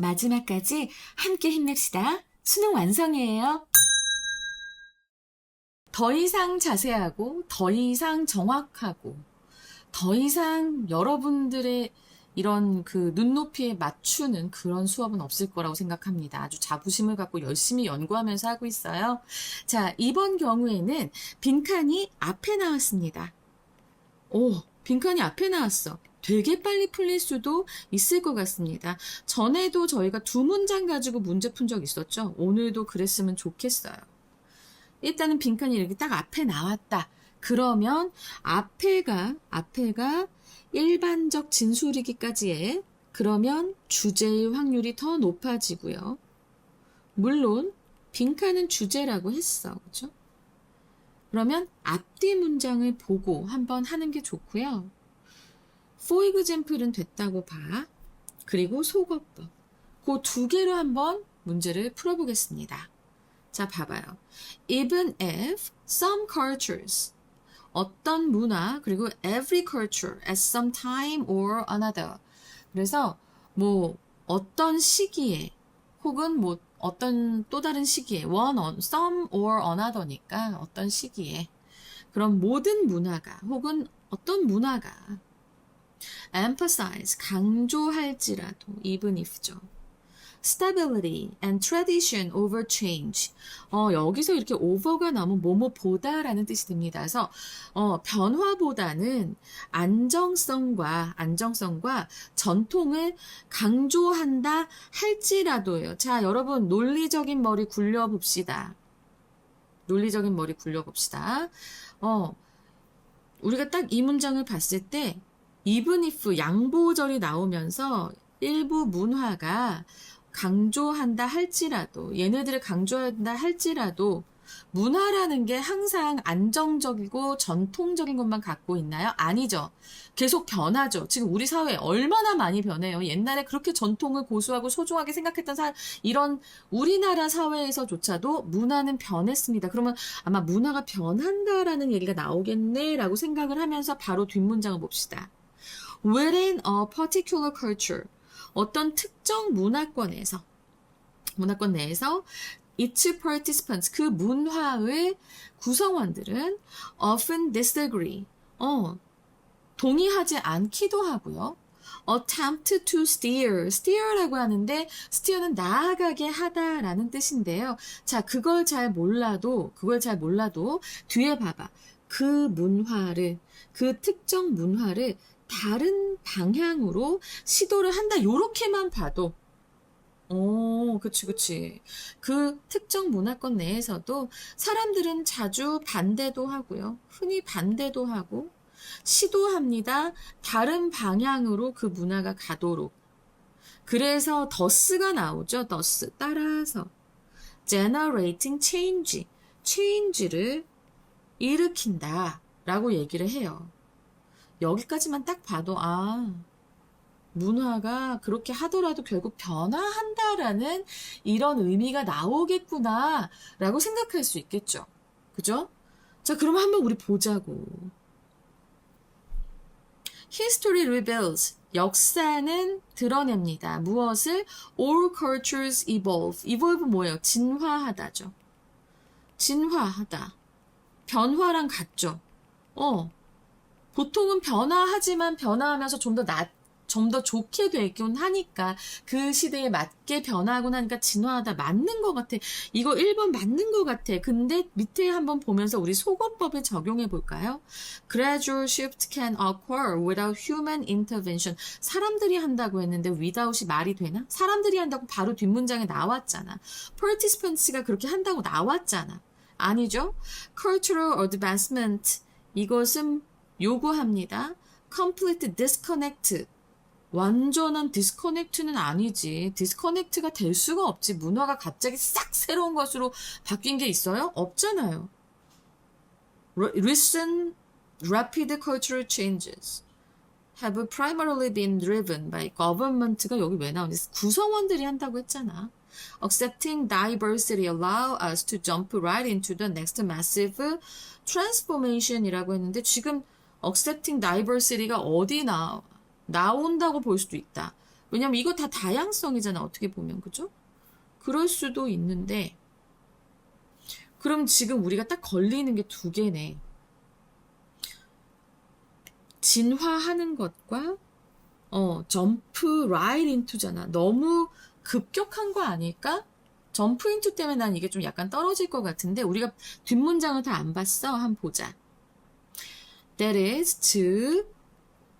마지막까지 함께 힘냅시다. 수능 완성이에요. 더 이상 자세하고, 더 이상 정확하고, 더 이상 여러분들의 이런 그 눈높이에 맞추는 그런 수업은 없을 거라고 생각합니다. 아주 자부심을 갖고 열심히 연구하면서 하고 있어요. 자, 이번 경우에는 빈칸이 앞에 나왔습니다. 오, 빈칸이 앞에 나왔어. 되게 빨리 풀릴 수도 있을 것 같습니다. 전에도 저희가 두 문장 가지고 문제 푼 적 있었죠? 오늘도 그랬으면 좋겠어요. 일단은 빈칸이 이렇게 딱 앞에 나왔다. 그러면 앞에가, 앞에가 일반적 진술이기까지의 그러면 주제의 확률이 더 높아지고요. 물론 빈칸은 주제라고 했어. 그죠? 그러면 앞뒤 문장을 보고 한번 하는 게 좋고요. For example은 됐다고 봐. 그리고 속어법. 그 두 개로 한번 문제를 풀어보겠습니다. 자, 봐봐요. Even if some cultures 어떤 문화 그리고 every culture at some time or another. 그래서 뭐 어떤 시기에 혹은 뭐 어떤 또 다른 시기에 one on some or another니까 어떤 시기에 그럼 모든 문화가 혹은 어떤 문화가 emphasize 강조할지라도 even if죠. stability and tradition over change. 어, 여기서 이렇게 over가 나오면 뭐뭐보다라는 뜻이 됩니다. 그래서 어, 변화보다는 안정성과 안정성과 전통을 강조한다 할지라도요. 자, 여러분 논리적인 머리 굴려 봅시다. 논리적인 머리 굴려 봅시다. 어, 우리가 딱 이 문장을 봤을 때 even if 양보절이 나오면서 일부 문화가 강조한다 할지라도 얘네들을 강조한다 할지라도 문화라는 게 항상 안정적이고 전통적인 것만 갖고 있나요? 아니죠. 계속 변하죠. 지금 우리 사회 얼마나 많이 변해요. 옛날에 그렇게 전통을 고수하고 소중하게 생각했던 사, 이런 우리나라 사회에서조차도 문화는 변했습니다. 그러면 아마 문화가 변한다라는 얘기가 나오겠네라고 생각을 하면서 바로 뒷문장을 봅시다. Within a particular culture, 어떤 특정 문화권에서 문화권 내에서 its participants 그 문화의 구성원들은 often disagree 어 동의하지 않기도 하고요. attempt to steer, steer라고 하는데 steer는 나아가게 하다라는 뜻인데요. 자, 그걸 잘 몰라도 그걸 잘 몰라도 뒤에 봐봐. 그 문화를 그 특정 문화를 다른 방향으로 시도를 한다. 요렇게만 봐도 오, 그치, 그치. 그 특정 문화권 내에서도 사람들은 자주 반대도 하고요. 흔히 반대도 하고, 시도합니다. 다른 방향으로 그 문화가 가도록. 그래서 더스가 나오죠. 더스. 따라서. generating change. change를 일으킨다. 라고 얘기를 해요. 여기까지만 딱 봐도, 아, 문화가 그렇게 하더라도 결국 변화한다라는 이런 의미가 나오겠구나, 라고 생각할 수 있겠죠. 그죠? 자, 그러면 한번 우리 보자고. History reveals. 역사는 드러냅니다. 무엇을? All cultures evolve. evolve 뭐예요? 진화하다죠. 진화하다. 변화랑 같죠. 어, 보통은 변화하지만 변화하면서 좀더 낫, 좀더 좋게 되긴 하니까 그 시대에 맞게 변화하고 나니까 진화하다 맞는 것 같아. 이거 1번 맞는 것 같아. 근데 밑에 한번 보면서 우리 속어법을 적용해 볼까요? Gradual shift can occur without human intervention. 사람들이 한다고 했는데 without이 말이 되나? 사람들이 한다고 바로 뒷문장에 나왔잖아. participants가 그렇게 한다고 나왔잖아. 아니죠? cultural advancement. 이것은 요구합니다. complete disconnect. 완전한 디스커넥트는 아니지. 디스커넥트가 될 수가 없지. 문화가 갑자기 싹 새로운 것으로 바뀐 게 있어요? 없잖아요. Recent rapid cultural changes have primarily been driven by government가 여기 왜 나오니? 구성원들이 한다고 했잖아. Accepting diversity allow us to jump right into the next massive transformation이라고 했는데 지금 accepting diversity가 어디 나 나온다고 볼 수도 있다. 왜냐면 이거 다 다양성이잖아, 어떻게 보면. 그죠? 그럴 수도 있는데, 그럼 지금 우리가 딱 걸리는 게 두 개네. 진화하는 것과, 어, 점프 right into잖아. 너무 급격한 거 아닐까? 점프 인투 때문에 난 이게 좀 약간 떨어질 것 같은데, 우리가 뒷문장을 다 안 봤어. 한번 보자. That is to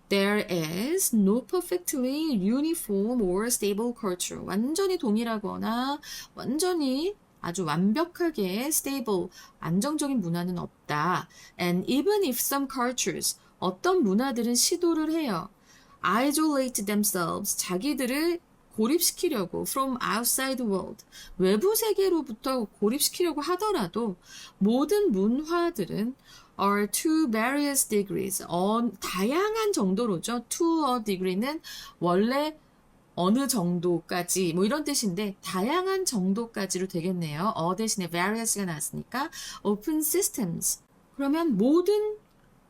There is no perfectly uniform or stable culture. 완전히 동일하거나 완전히 아주 완벽하게 stable, 안정적인 문화는 없다. And even if some cultures, 어떤 문화들은 시도를 해요. isolate themselves, 자기들을 고립시키려고 from outside world, 외부 세계로부터 고립시키려고 하더라도 모든 문화들은 are to various degrees, 어, 다양한 정도로죠. to a degree는 원래 어느 정도까지 뭐 이런 뜻인데 다양한 정도까지로 되겠네요. 어 대신에 various가 나왔으니까 open systems. 그러면 모든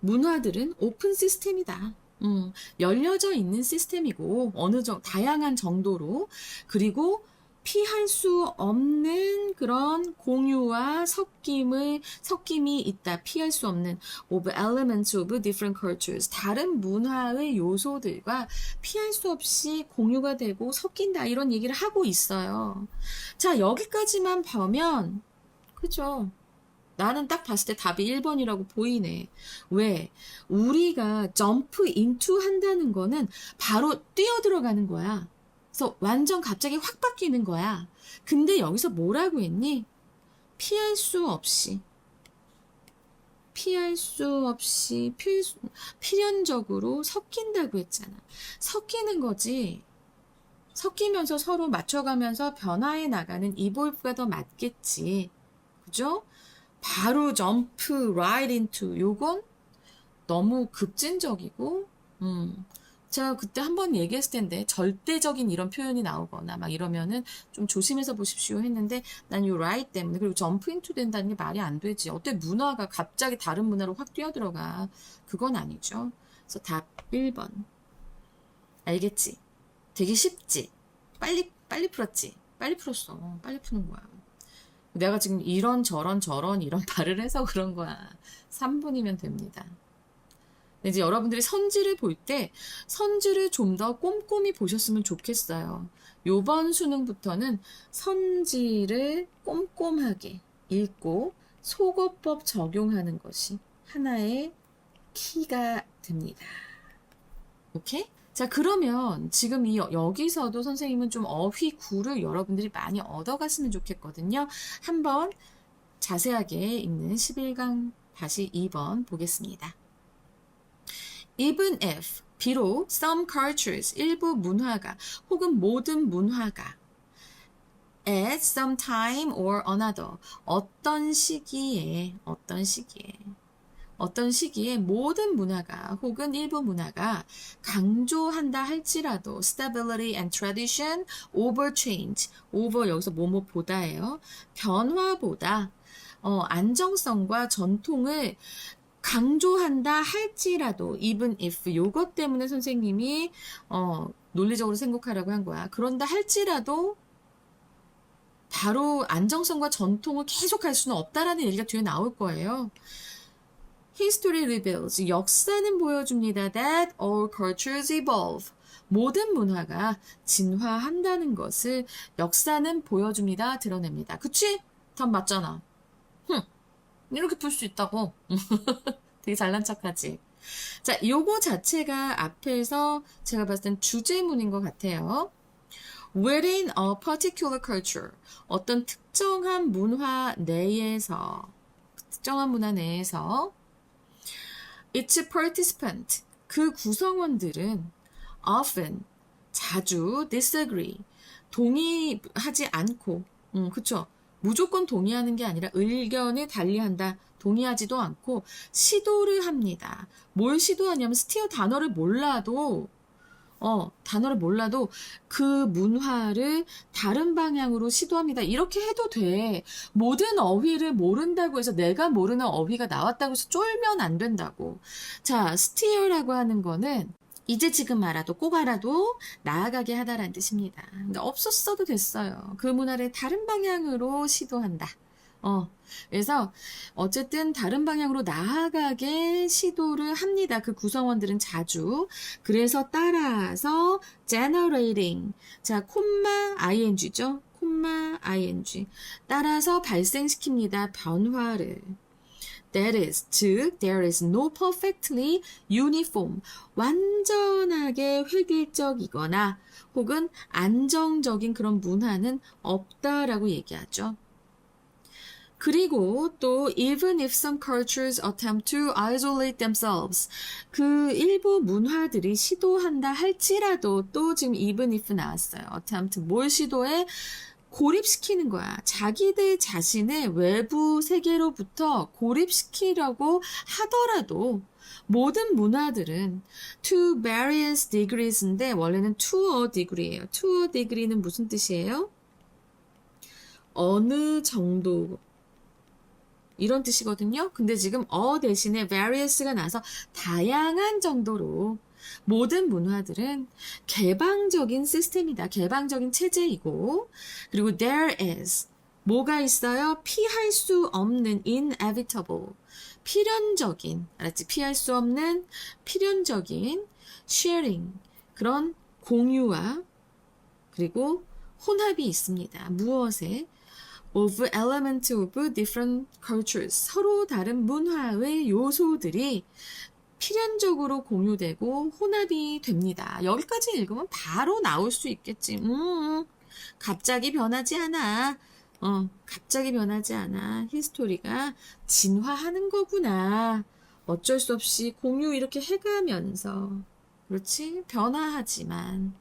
문화들은 오픈 시스템이다. 음, 열려져 있는 시스템이고 어느 정도 다양한 정도로 그리고 피할 수 없는 그런 공유와 섞임을 섞임이 있다. 피할 수 없는 of elements of different cultures. 다른 문화의 요소들과 피할 수 없이 공유가 되고 섞인다. 이런 얘기를 하고 있어요. 자, 여기까지만 보면 그죠? 나는 딱 봤을 때 답이 1번이라고 보이네. 왜? 우리가 점프 인투 한다는 거는 바로 뛰어 들어가는 거야. 그래서 완전 갑자기 확 바뀌는 거야. 근데 여기서 뭐라고 했니? 피할 수 없이. 피할 수 없이 필, 필연적으로 섞인다고 했잖아. 섞이는 거지. 섞이면서 서로 맞춰가면서 변화해 나가는 이볼프가 더 맞겠지. 그죠? 바로 점프 right into 요건 너무 급진적이고 음. 제가 그때 한 번 얘기했을 텐데 절대적인 이런 표현이 나오거나 막 이러면은 좀 조심해서 보십시오 했는데 난요 right 때문에 그리고 점프 인투 된다는 게 말이 안 되지. 어때? 문화가 갑자기 다른 문화로 확 뛰어들어가. 그건 아니죠. 그래서 답 1번. 알겠지? 되게 쉽지? 빨리 빨리 풀었지? 빨리 풀었어. 빨리 푸는 거야. 내가 지금 이런 저런 저런 이런 말을 해서 그런 거야. 3분이면 됩니다 이제 여러분들이 선지를 볼 때 선지를 좀 더 꼼꼼히 보셨으면 좋겠어요. 요번 수능부터는 선지를 꼼꼼하게 읽고 속어법 적용하는 것이 하나의 키가 됩니다. 오케이? 자, 그러면 지금 이 여- 여기서도 선생님은 좀 어휘 구를 여러분들이 많이 얻어갔으면 좋겠거든요. 한번 자세하게 읽는 11강 다시 2번 보겠습니다. Even if 비록 some cultures 일부 문화가 혹은 모든 문화가 at some time or another 어떤 시기에 어떤 시기에 어떤 시기에 모든 문화가 혹은 일부 문화가 강조한다 할지라도 stability and tradition over change over 여기서 뭐뭐보다예요 변화보다 어, 안정성과 전통을 강조한다 할지라도 even if 요것 때문에 선생님이 어 논리적으로 생각하라고 한 거야. 그런다 할지라도 바로 안정성과 전통을 계속할 수는 없다라는 얘기가 뒤에 나올 거예요. History reveals 역사는 보여줍니다 that all cultures evolve 모든 문화가 진화한다는 것을 역사는 보여줍니다 드러냅니다. 그치? 답 맞잖아. 흠. 이렇게 풀 수 있다고. 되게 잘난 척하지. 자, 요거 자체가 앞에서 제가 봤을 땐 주제문인 것 같아요. Within a particular culture. 어떤 특정한 문화 내에서, 특정한 문화 내에서, its participant. 그 구성원들은 often, 자주 disagree. 동의하지 않고, 음, 그쵸. 무조건 동의하는 게 아니라 의견을 달리한다. 동의하지도 않고 시도를 합니다. 뭘 시도하냐면 스티어 단어를 몰라도 어, 단어를 몰라도 그 문화를 다른 방향으로 시도합니다. 이렇게 해도 돼. 모든 어휘를 모른다고 해서 내가 모르는 어휘가 나왔다고 해서 쫄면 안 된다고. 자, 스티어라고 하는 거는 이제 지금 알아도 꼭 알아도 나아가게 하다라는 뜻입니다. 그러니까 없었어도 됐어요. 그 문화를 다른 방향으로 시도한다. 어, 그래서 어쨌든 다른 방향으로 나아가게 시도를 합니다. 그 구성원들은 자주. 그래서 따라서 generating. 자, 콤마 ing죠. 콤마 ing. 따라서 발생시킵니다. 변화를. That is, 즉, there is no perfectly uniform, 완전하게 획일적이거나 혹은 안정적인 그런 문화는 없다라고 얘기하죠. 그리고 또 even if some cultures attempt to isolate themselves 그 일부 문화들이 시도한다 할지라도 또 지금 even if 나왔어요. attempt 뭘 시도해 고립시키는 거야. 자기들 자신의 외부 세계로부터 고립시키려고 하더라도 모든 문화들은 to various degrees인데 원래는 to a degree예요. to a degree는 무슨 뜻이에요? 어느 정도 이런 뜻이거든요. 근데 지금 어 대신에 various가 나서 다양한 정도로 모든 문화들은 개방적인 시스템이다. 개방적인 체제이고 그리고 there is 뭐가 있어요? 피할 수 없는 inevitable 필연적인 알았지? 피할 수 없는 필연적인 sharing 그런 공유와 그리고 혼합이 있습니다. 무엇에? of element of different cultures. 서로 다른 문화의 요소들이 필연적으로 공유되고 혼합이 됩니다. 여기까지 읽으면 바로 나올 수 있겠지. 음, 갑자기 변하지 않아. 어, 갑자기 변하지 않아. 히스토리가 진화하는 거구나. 어쩔 수 없이 공유 이렇게 해가면서. 그렇지? 변화하지만,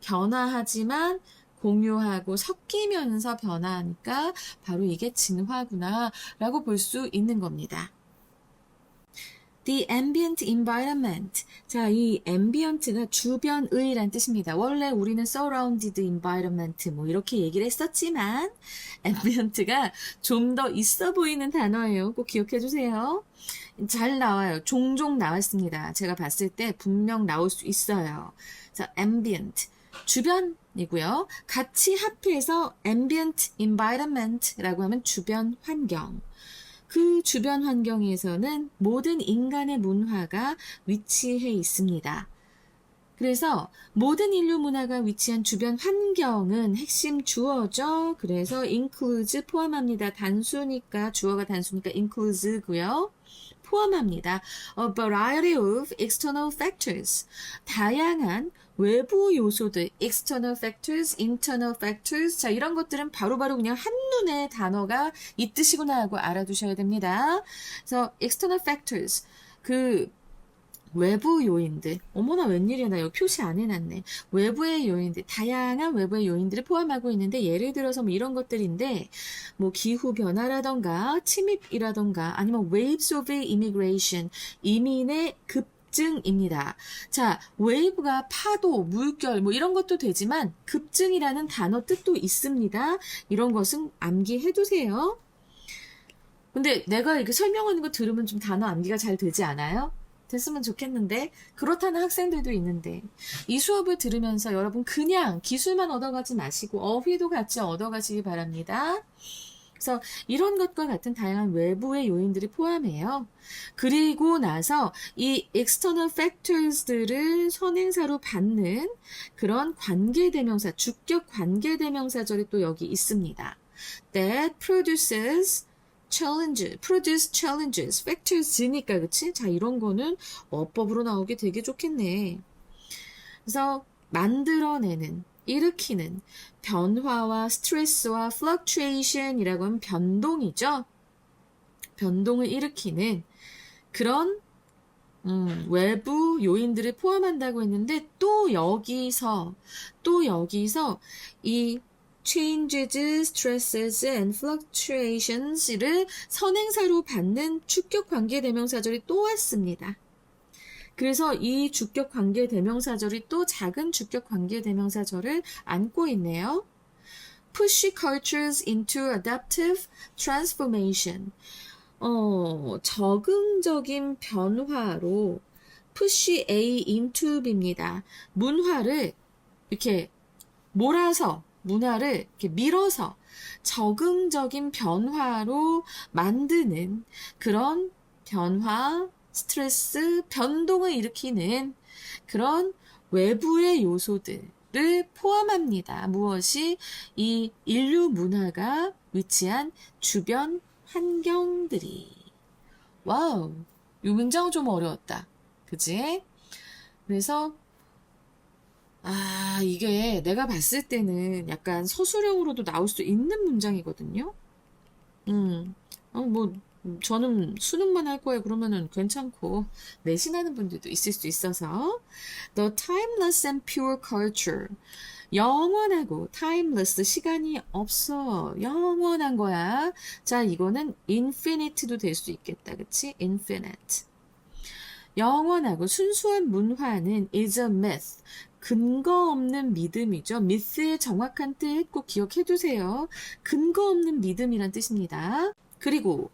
변화하지만, 공유하고 섞이면서 변화하니까 바로 이게 진화구나 라고 볼 수 있는 겁니다. The ambient environment. 자, 이 ambient가 주변의란 뜻입니다. 원래 우리는 surrounded environment 뭐 이렇게 얘기를 했었지만 ambient가 좀 더 있어 보이는 단어예요. 꼭 기억해 주세요. 잘 나와요. 종종 나왔습니다. 제가 봤을 때 분명 나올 수 있어요. 자, ambient. 주변이고요. 같이 합해서 ambient environment라고 하면 주변 환경. 그 주변 환경에서는 모든 인간의 문화가 위치해 있습니다. 그래서 모든 인류 문화가 위치한 주변 환경은 핵심 주어죠. 그래서 includes 포함합니다. 단수니까 주어가 단수니까 includes고요. 포함합니다. A variety of external factors. 다양한 외부 요소들, external factors, internal factors. 자, 이런 것들은 바로 바로 그냥 한눈에 단어가 이 뜻이구나 하고 알아두셔야 됩니다. 그래서 external factors. 그 외부 요인들. 어머나 웬일이야. 나 여기 표시 안 해놨네. 외부의 요인들. 다양한 외부의 요인들을 포함하고 있는데 예를 들어서 뭐 이런 것들인데 뭐 기후 변화라던가 침입이라던가 아니면 waves of immigration. 이민의 급 급증입니다. 자, 웨이브가 파도, 물결, 뭐 이런 것도 되지만 급증이라는 단어 뜻도 있습니다. 이런 것은 암기해 두세요. 근데 내가 이렇게 설명하는 거 들으면 좀 단어 암기가 잘 되지 않아요? 됐으면 좋겠는데 그렇다는 학생들도 있는데 이 수업을 들으면서 여러분 그냥 기술만 얻어가지 마시고 어휘도 같이 얻어가시기 바랍니다. 그래서 이런 것과 같은 다양한 외부의 요인들이 포함해요. 그리고 나서 이 external factors들을 선행사로 받는 그런 관계대명사, 주격 관계대명사절이 또 여기 있습니다. That produces challenge, produce challenges, factors니까 그치? 자 이런 거는 어법으로 나오기 되게 좋겠네. 그래서 만들어내는 일으키는 변화와 스트레스와 fluctuation이라고 하면 변동이죠. 변동을 일으키는 그런 음, 외부 요인들을 포함한다고 했는데 또 여기서 또 여기서 이 changes, stresses and fluctuations를 선행사로 받는 축격 관계 대명사절이 또 왔습니다. 그래서 이 주격 관계 대명사절이 또 작은 주격 관계 대명사절을 안고 있네요. push cultures into adaptive transformation. 어, 적응적인 변화로 push A into B입니다. 문화를 이렇게 몰아서 문화를 이렇게 밀어서 적응적인 변화로 만드는 그런 변화, 스트레스, 변동을 일으키는 그런 외부의 요소들을 포함합니다. 무엇이 이 인류 문화가 위치한 주변 환경들이. 와우, 요 문장은 좀 어려웠다. 그지? 그래서 아, 이게 내가 봤을 때는 약간 서술형으로도 나올 수 있는 문장이거든요. 음, 어, 뭐, 저는 수능만 할 거예요. 그러면은 괜찮고, 내신하는 분들도 있을 수 있어서. The timeless and pure culture. 영원하고 timeless 시간이 없어. 영원한 거야. 자, 이거는 infinite도 될 수 있겠다. 그치? infinite. 영원하고 순수한 문화는 is a myth. 근거 없는 믿음이죠. 미스의 정확한 뜻 꼭 기억해 두세요. 근거 없는 믿음이란 뜻입니다. 그리고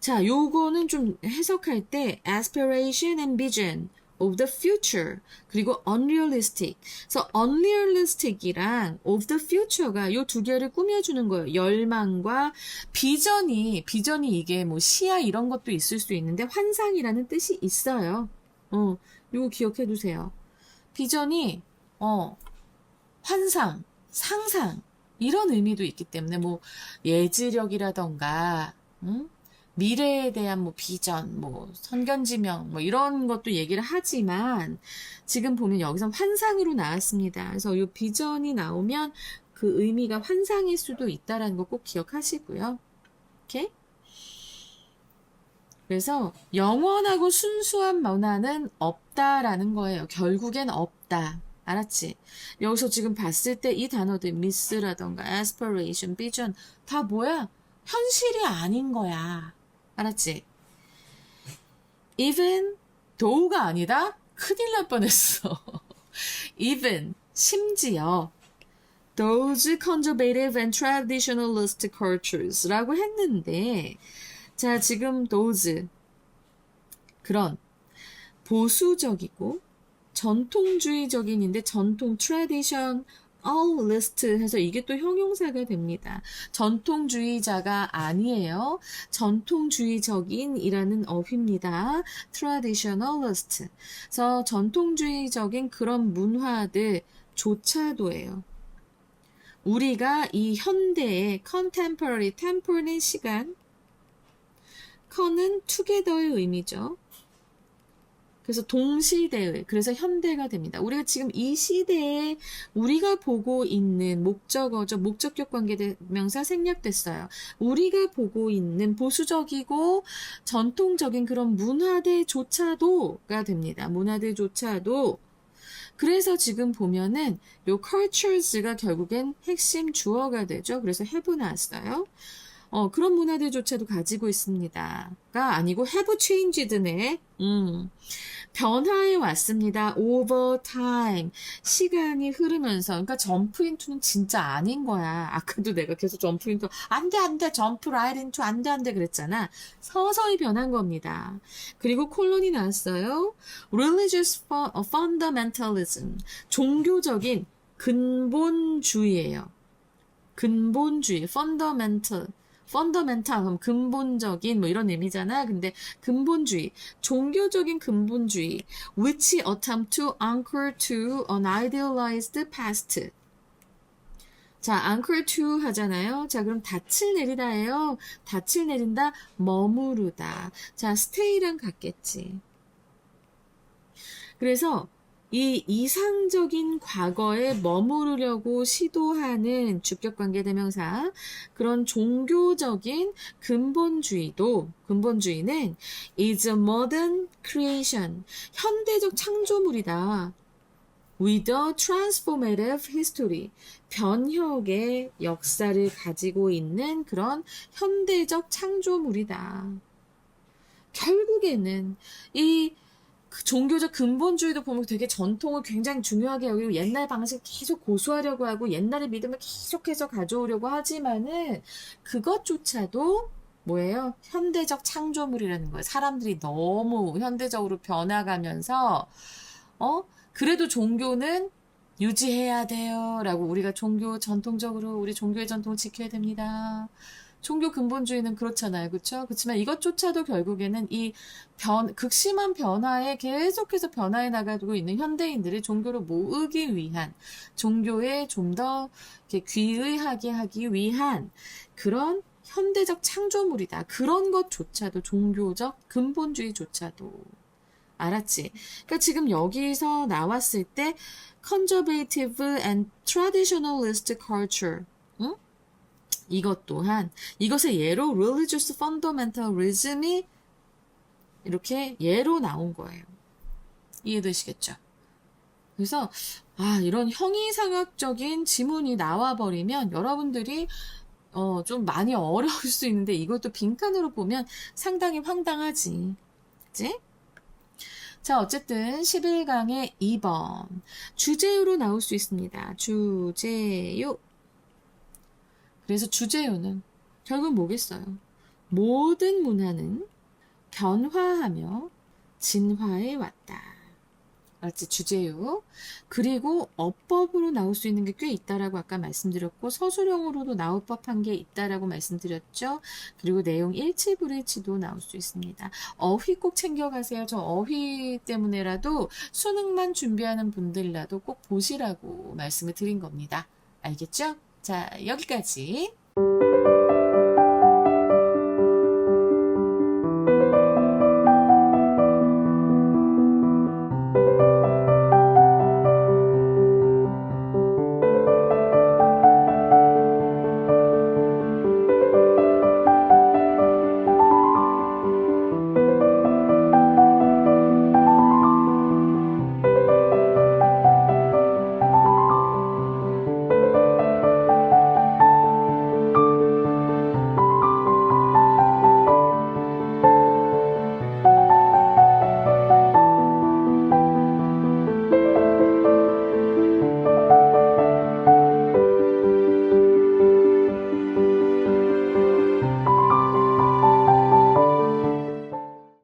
자, 요거는 좀 해석할 때 aspiration and vision of the future 그리고 unrealistic. 그래서 unrealistic이랑 of the future가 요 두 개를 꾸며주는 거예요. 열망과 비전이 비전이 이게 뭐 시야 이런 것도 있을 수 있는데 환상이라는 뜻이 있어요. 어, 요거 기억해 두세요. 비전이 어 환상, 상상 이런 의미도 있기 때문에 뭐 예지력이라던가 음? 미래에 대한 뭐 비전, 뭐 선견지명 뭐 이런 것도 얘기를 하지만 지금 보면 여기서 환상으로 나왔습니다. 그래서 이 비전이 나오면 그 의미가 환상일 수도 있다라는 거 꼭 기억하시고요. 오케이? 그래서 영원하고 순수한 문화는 없다라는 거예요. 결국엔 없다. 알았지? 여기서 지금 봤을 때 이 단어들 미스라던가 aspiration, vision 다 뭐야? 현실이 아닌 거야. 알았지? even though가 아니다? 큰일 날 뻔했어. even 심지어 those conservative and traditionalist cultures라고 했는데 자, 지금 those 그런 보수적이고 전통주의적인인데 전통 tradition all list 해서 이게 또 형용사가 됩니다. 전통주의자가 아니에요. 전통주의적인이라는 어휘입니다. traditionalist. 그래서 전통주의적인 그런 문화들 조차도예요. 우리가 이 현대의 contemporary, temporary 시간, con은 together의 의미죠. 그래서 동시대의, 그래서 현대가 됩니다. 우리가 지금 이 시대에 우리가 보고 있는 목적어죠. 목적격 관계대명사 생략됐어요. 우리가 보고 있는 보수적이고 전통적인 그런 문화대조차도가 됩니다. 문화대조차도. 그래서 지금 보면은 요 cultures가 결국엔 핵심 주어가 되죠. 그래서 have 나왔어요. 어, 그런 문화들조차도 가지고 있습니다. 가 아니고 have changed네. 음. 변화해 왔습니다. over time. 시간이 흐르면서. 그러니까 점프 인투는 진짜 아닌 거야. 아까도 내가 계속 점프 인투. 안 돼, 안 돼. 점프 라이트 인투. 안 돼, 안 돼. 그랬잖아. 서서히 변한 겁니다. 그리고 콜론이 나왔어요. religious fundamentalism. 종교적인 근본주의예요. 근본주의, fundamental. 펀더멘탈 그럼 근본적인 뭐 이런 의미잖아. 근데 근본주의, 종교적인 근본주의, which attempt to anchor to an idealized past. 자, anchor to 하잖아요. 자, 그럼 닻을 내리다예요. 닻을 내린다, 머무르다. 자, stay랑 같겠지. 그래서 이 이상적인 과거에 머무르려고 시도하는 주격관계 대명사 그런 종교적인 근본주의도 근본주의는 is a modern creation 현대적 창조물이다. with a transformative history 변혁의 역사를 가지고 있는 그런 현대적 창조물이다. 결국에는 이 그 종교적 근본주의도 보면 되게 전통을 굉장히 중요하게 여기고 옛날 방식 계속 고수하려고 하고 옛날의 믿음을 계속해서 가져오려고 하지만은 그것조차도 뭐예요? 현대적 창조물이라는 거예요. 사람들이 너무 현대적으로 변화가면서, 어? 그래도 종교는 유지해야 돼요. 라고 우리가 종교 전통적으로 우리 종교의 전통을 지켜야 됩니다. 종교 근본주의는 그렇잖아요. 그렇죠? 그렇지만 이것조차도 결국에는 이 변, 극심한 변화에 계속해서 변화해 나가고 있는 현대인들이 종교를 모으기 위한 종교에 좀 더 귀의하게 하기 위한 그런 현대적 창조물이다. 그런 것조차도 종교적 근본주의조차도 알았지? 그러니까 지금 여기서 나왔을 때 conservative and traditionalist culture 응? 이것 또한 이것의 예로 religious fundamentalism이 이렇게 예로 나온 거예요. 이해되시겠죠? 그래서 아 이런 형이상학적인 지문이 나와 버리면 여러분들이 어, 좀 많이 어려울 수 있는데 이것도 빈칸으로 보면 상당히 황당하지. 그치? 자, 어쨌든 11강의 2번. 주제요로 나올 수 있습니다. 주제요. 그래서 주제요는 결국 뭐겠어요? 모든 문화는 변화하며 진화해 왔다. 알았지? 주제요. 그리고 어법으로 나올 수 있는 게 꽤 있다라고 아까 말씀드렸고 서술형으로도 나올 법한 게 있다라고 말씀드렸죠. 그리고 내용 일치 불일치도 나올 수 있습니다. 어휘 꼭 챙겨가세요. 저 어휘 때문에라도 수능만 준비하는 분들이라도 꼭 보시라고 말씀을 드린 겁니다. 알겠죠? 자, 여기까지.